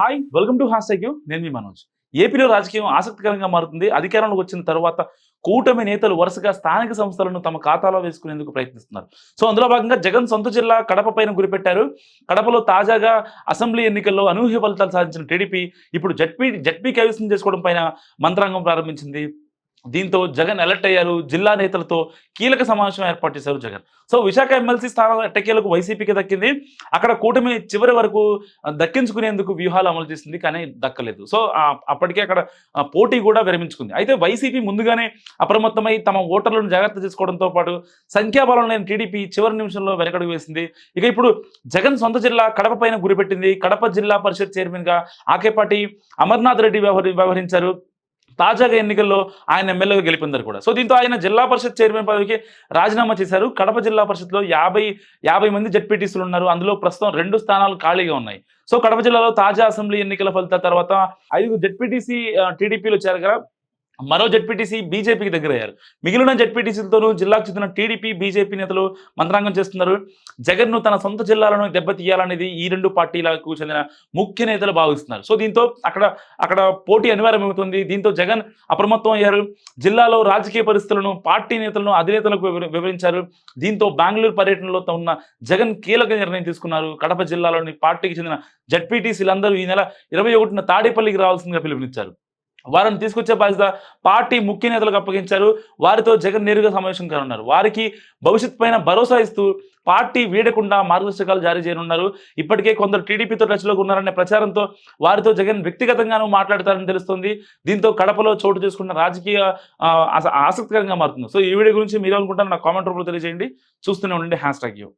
Hi welcome to hash నేను మీ మనోజ్. ఏపీలో రాజకీయం ఆసక్తికరంగా మారుతుంది. అధికారంలోకి వచ్చిన తర్వాత కూటమి నేతలు వరుసగా స్థానిక సంస్థలను తమ ఖాతాలో వేసుకునేందుకు ప్రయత్నిస్తున్నారు. సో అందులో భాగంగా జగన్ సొంత జిల్లా కడప పైన గురిపెట్టారు. కడపలో తాజాగా అసెంబ్లీ ఎన్నికల్లో అనూహ్య ఫలితాలు సాధించిన టీడీపీ ఇప్పుడు జడ్పీ జడ్పీ కైవసం చేసుకోవడం పైన మంత్రాంగం ప్రారంభించింది. దీంతో జగన్ అలర్ట్ అయ్యారు. జిల్లా నేతలతో కీలక సమావేశం ఏర్పాటు చేశారు జగన్. సో విశాఖ ఎమ్మెల్సీ స్థానం ఎట్టకేలకు వైసీపీకి దక్కింది. అక్కడ కూటమి చివరి వరకు దక్కించుకునేందుకు వ్యూహాలు అమలు చేసింది కానీ దక్కలేదు. సో అప్పటికే అక్కడ పోటీ కూడా విరమించుకుంది. అయితే వైసీపీ ముందుగానే అప్రమత్తమై తమ ఓటర్లను జాగ్రత్త చేసుకోవడంతో పాటు సంఖ్యాబలం లేని టీడీపీ చివరి నిమిషంలో వెనకడుగు వేసింది. ఇక ఇప్పుడు జగన్ సొంత జిల్లా కడప పైన గురిపెట్టింది. కడప జిల్లా పరిషత్ చైర్మన్గా ఆకేపాటి అమర్నాథ్ రెడ్డి వ్యవహరి వ్యవహరించారు. తాజాగా ఎన్నికల్లో ఆయన ఎమ్మెల్యేగా గెలిపిందారు కూడా. సో దీంతో ఆయన జిల్లా పరిషత్ చైర్మన్ పదవికి రాజీనామా చేశారు. కడప జిల్లా పరిషత్లో యాభై యాభై మంది జడ్పీటీసీలు ఉన్నారు. అందులో ప్రస్తుతం రెండు స్థానాలు ఖాళీగా ఉన్నాయి. సో కడప జిల్లాలో తాజా అసెంబ్లీ ఎన్నికల ఫలితాల తర్వాత ఐదుగురు జడ్పీటీసీ టీడీపీలో చేరగా మరో జడ్పీటీసీ బీజేపీకి దగ్గర అయ్యారు మిగిలిన జడ్పీటీసీలతోనూ జిల్లాకు చెందిన టీడీపీ బీజేపీ నేతలు మంత్రాంగం చేస్తున్నారు. జగన్ను తన సొంత జిల్లాలను దెబ్బతీయాలనేది ఈ రెండు పార్టీలకు చెందిన ముఖ్య నేతలు భావిస్తున్నారు. సో దీంతో అక్కడ అక్కడ పోటీ అనివార్యమవుతుంది. దీంతో జగన్ అప్రమత్తం అయ్యారు. జిల్లాలో రాజకీయ పరిస్థితులను పార్టీ నేతలను అధినేతలకు వివరించారు. దీంతో బెంగళూరు పర్యటనలో ఉన్న జగన్ కీలక నిర్ణయం తీసుకున్నారు. కడప జిల్లాలోని పార్టీకి చెందిన జడ్పీటీసీలందరూ ఈ నెల ఇరవై ఒకటిన తాడేపల్లికి రావాల్సిందిగా పిలుపునిచ్చారు. వారిని తీసుకొచ్చే బాధ్యత పార్టీ ముఖ్య నేతలకు అప్పగించారు. వారితో జగన్ నేరుగా సమావేశం కానున్నారు. వారికి భవిష్యత్ పైన భరోసా ఇస్తూ పార్టీ వీడకుండా మార్గదర్శకాలు జారీ చేయనున్నారు. ఇప్పటికే కొందరు టీడీపీతో టచ్లో ఉన్నారనే ప్రచారంతో వారితో జగన్ వ్యక్తిగతంగానూ మాట్లాడతారని తెలుస్తుంది. దీంతో కడపలో చోటు చేసుకున్న రాజకీయ ఆస- ఆసక్తికరంగా మారుతుంది. సో ఈ వీడియో గురించి మీరు అనుకుంటారు నా కామెంట్ రూపంలో తెలియజేయండి. చూస్తూనే ఉండండి. Hashtag you.